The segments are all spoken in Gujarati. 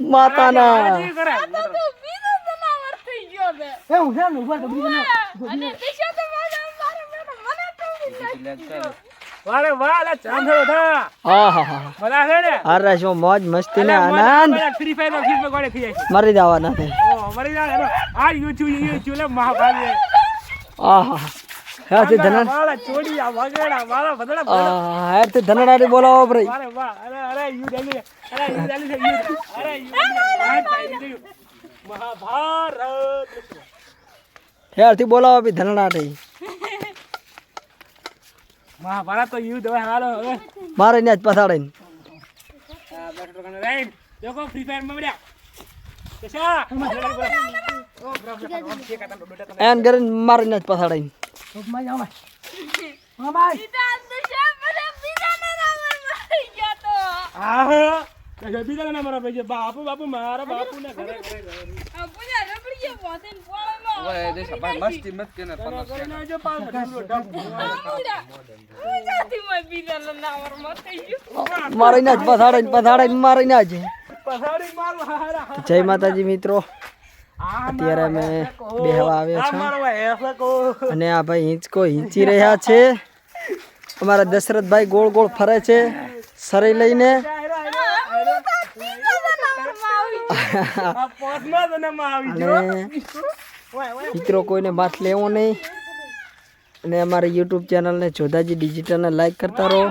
માતાના. હાજી કરે એ હું છે ને ઊભા તો બીજું વારે વાલે ચામ હા હા આહા બધા છે ને? અરે શું મોજ મસ્તી ને આનંદ. ફ્રી ફાયર ફીસમાં ગોળે છે મરી જવાના છે. ઓ મરી જાય આ યુટ્યુબ યુટ્યુબ લે મહાભારત. આહા હેરથી ધનડ વાળા ચોડિયા વગેડા વાળા બદલા આ ધનડાડી બોલાવો ભાઈ. વારે વાહ અરે અરે યુ ડેલી અરે યુ ડેલી યુ અરે યુ મહાભારત. હેરથી બોલાવો ભાઈ ધનડાડી. મહાભારત તો યુદ્ધ હવે હાલો હવે. મારે ને જ પછાડીને. દેખો ફ્રી ફાયરમાં મળ્યા. એન કરીને મારે ને જ પછાડીને. હા બીજા ના મારા ભાઈ બાપુ બાપુ મારા બાપુ ના ઘરે ઘરે જય માતાજી મિત્રો. અત્યારે અમે બેહવા આવ્યા છે. અને આ ભાઈ હિંચકો હિંચી રહ્યા છે. અમારા દશરથભાઈ ગોળ ગોળ ફરે છે. સરી લઈને આ પોતમાં જ નામ આવી જો અને મિત્રો કોઈને માથ લેવો નહીં. અને અમારી યુટ્યુબ ચેનલને જોધાજી ડિજિટલને લાઈક કરતા રહો.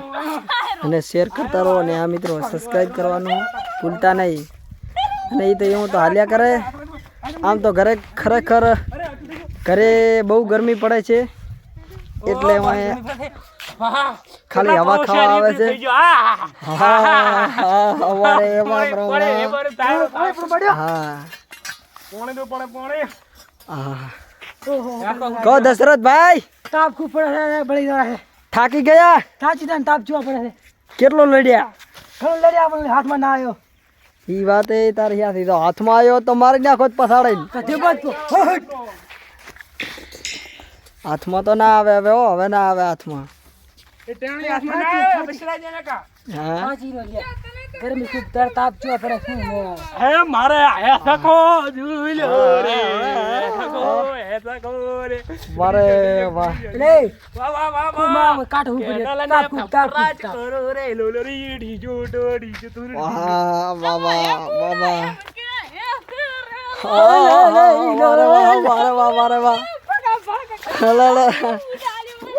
અને શેર કરતા રહો. અને આ મિત્રો સબસ્ક્રાઈબ કરવાનું ભૂલતા નહીં. અને એ તો એવું તો હાલ્યા કરે. આમ તો ઘરે ખરેખર ઘરે બહુ ગરમી પડે છે. એટલે ખાલી હવા ખાવા આવે છે. હા હા અમારે એમાં પ્રમાણે. હા પોણે તો પોણે પોણે હા કહો દશરથભાઈ. તાપ ખૂબ પડે બળી જાય છે. થાકી ગયા? થાકી જાય તાપ જોવા પડે છે. કેટલો લડ્યા? ઘણો લડ્યા પણ હાથમાં ના આવ્યો. ઈ વાત એ તારી હાથમાં આવ્યો તો મારી નાખો જ હટ. હાથમાં તો ના આવે હવે હો હવે ના આવે હાથમાં. એ ટેણી હાથમાં ના આવે બસરા જાય ને કા. હા? સાચી રો લ્યા ગરમી ખૂબ તાર તાપ જોવા પડે શું મોં. હે મારે હે સખો ઝૂલો રે. સખો હે સખો રે. મારે વાહ. લે. વાહ વાહ વાહ ખૂબ વાહમાં કાઢ ઉપર કેનાલા તાપ ને ખૂબ તાપ ખૂબ રાજ તાપ. કરો રે. લોલરી ઢીજો ઢીજો તુર વાહ વાહ વાહ વાહ વાહ. વારે વાહ વારે વાહ વારે વાહ. લે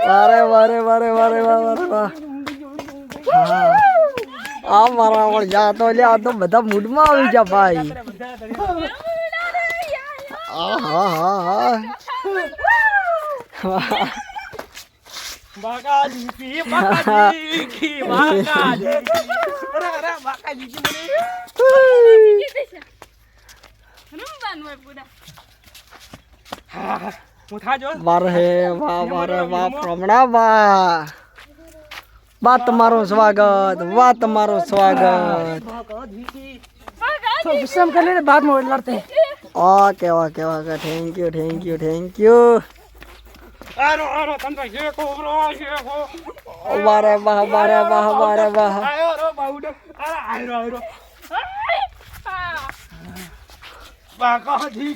વારે વારે વારે વારે વાહ આ મારા પણ જા તો લે આ તો બધા મૂડમાં આવી જા ભાઈ હા હા હા હા બાકાજી બાકાજી કી બાકાજી અરે અરે બાકાજી કી મને હા વાહ વારે વાહ પ્રમણા વાહ. વાહ તમારું સ્વાગત વાહ તમારું સ્વાગત. વિશ્રામ કરી લે બાદ લડતે okay okay okay thank you thank you thank you આરો આરો તંત્ર શેકો બ્રો શેકો વારે વાહ બારે વાહ વારે વાહ. આયો બાઉડો. અરે આયરો આયરો બાકાજી